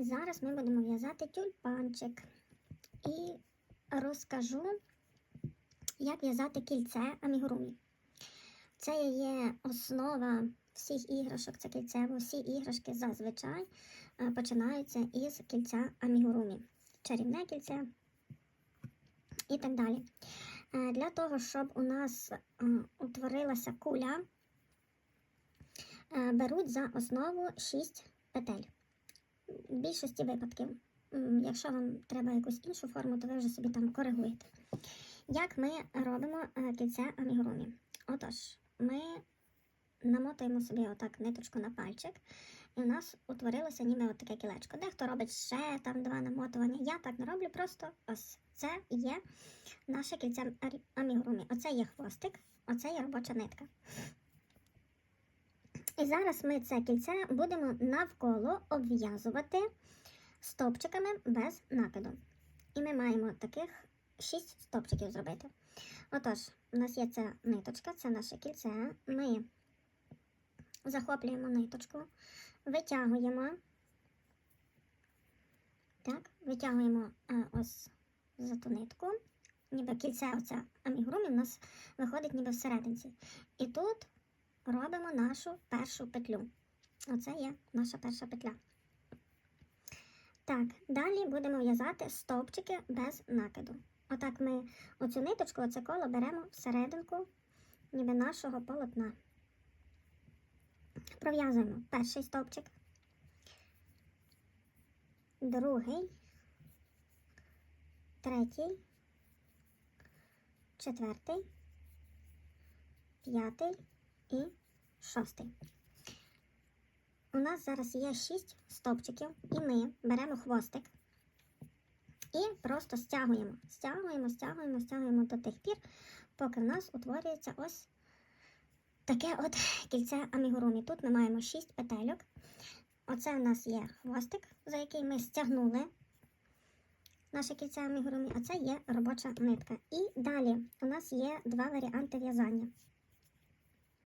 Зараз ми будемо в'язати тюльпанчик і розкажу, як в'язати кільце амігурумі. Це є основа всіх іграшок, це кільце, бо всі іграшки зазвичай е, починаються із кільця амігурумі. Чарівне кільце і так далі. Е, Для того, щоб у нас е, утворилася куля, беруть за основу 6 петель. В більшості випадків, якщо вам треба якусь іншу форму, то ви вже собі там коригуєте. Як ми робимо е, кільце амігурумі? Отож, ми намотуємо собі отак ниточку на пальчик, і у нас утворилося ніби таке кілечко. Дехто робить ще там два намотування. Я так не роблю, просто ось це є наше кільце амігурумі. Оце є хвостик, оце є робоча нитка. І зараз ми це кільце будемо навколо обв'язувати стовпчиками без накиду. І ми маємо таких 6 стовпчиків зробити. Отож, у нас є ця ниточка, це наше кільце. Ми захоплюємо ниточку, витягуємо. Так, витягуємо е, ось за ту нитку. Ніби кільце оце амігурумі у нас виходить ніби всерединці. І тут робимо нашу першу петлю. Оце є наша перша петля. Так, далі будемо в'язати стовпчики без накиду. Отак ми оцю ниточку, оце коло беремо всерединку ніби нашого полотна. Пров'язуємо перший стовпчик, другий, третій, четвертий, п'ятий і шостий. У нас зараз є шість стовпчиків, і ми беремо хвостик і просто стягуємо, стягуємо, стягуємо, стягуємо до тих пір, поки в нас утворюється ось таке от кільце амігурумі. Тут ми маємо 6 петельок. Оце у нас є хвостик, за який ми стягнули наше кільце амігурумі, а це є робоча нитка. І далі у нас є два варіанти в'язання.